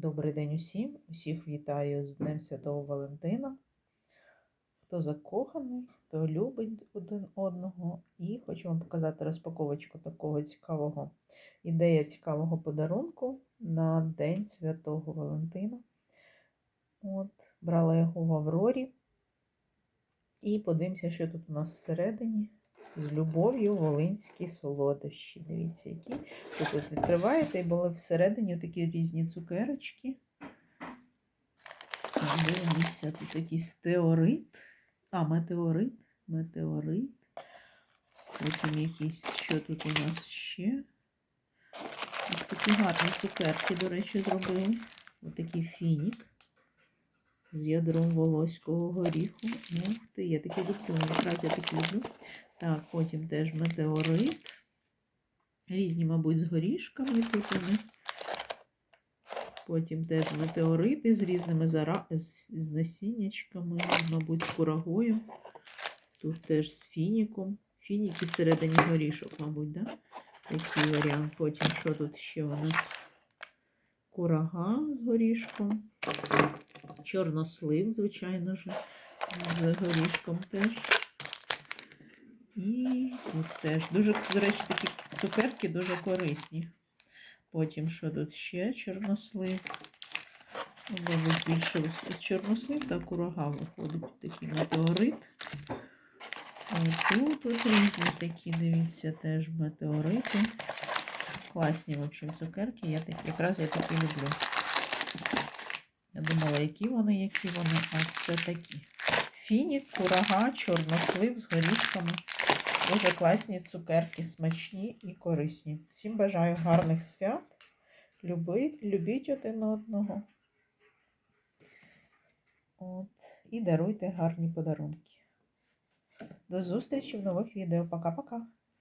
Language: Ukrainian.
Добрий день усім. Усіх вітаю з Днем Святого Валентина. Хто закоханий, хто любить один одного. І хочу вам показати розпаковочку такого цікавого ідея цікавого подарунку на День Святого Валентина. От, брала його в Аврорі. І подивимося, що тут у нас всередині. З любов'ю волинські солодощі. Дивіться, які. Тут відкриваєте і були всередині такі різні цукерочки. Дивимося, тут якийсь теорит. А, метеорит. Метеорит. Потім якісь, що тут у нас ще? Ось такі гарні цукерки, до речі, зробили. Ось такий фінік з ядром волоського горіху. Ух ти, я такі люблю, якраз я такі люблю. Так, потім теж метеорит. Різні, мабуть, з горішками тут вони. Потім теж метеорити з різними зара... з, насіннячками, мабуть, з курагою. Тут теж з фініком. Фініки всередині горішок, мабуть, да? Такий варіант. Потім що тут ще у нас? Курага з горішком. Чорнослив, звичайно ж, з горішком теж. Тут теж дуже, до речі, такі цукерки дуже корисні. Потім що тут ще? Чорнослив. Більше чорнослив та курага виходить такий метеорит. Тут ось різні такі, дивіться, теж метеорити. Класні, в общем, цукерки. Я такі, якраз я такі люблю. Я думала, які вони, які вони, а це такі. Фінік, курага, чорнослив з горішками. Дуже класні цукерки, смачні і корисні. Всім бажаю гарних свят. Люби, любіть один одного. От. І даруйте гарні подарунки. До зустрічі в нових відео. Пока-пока.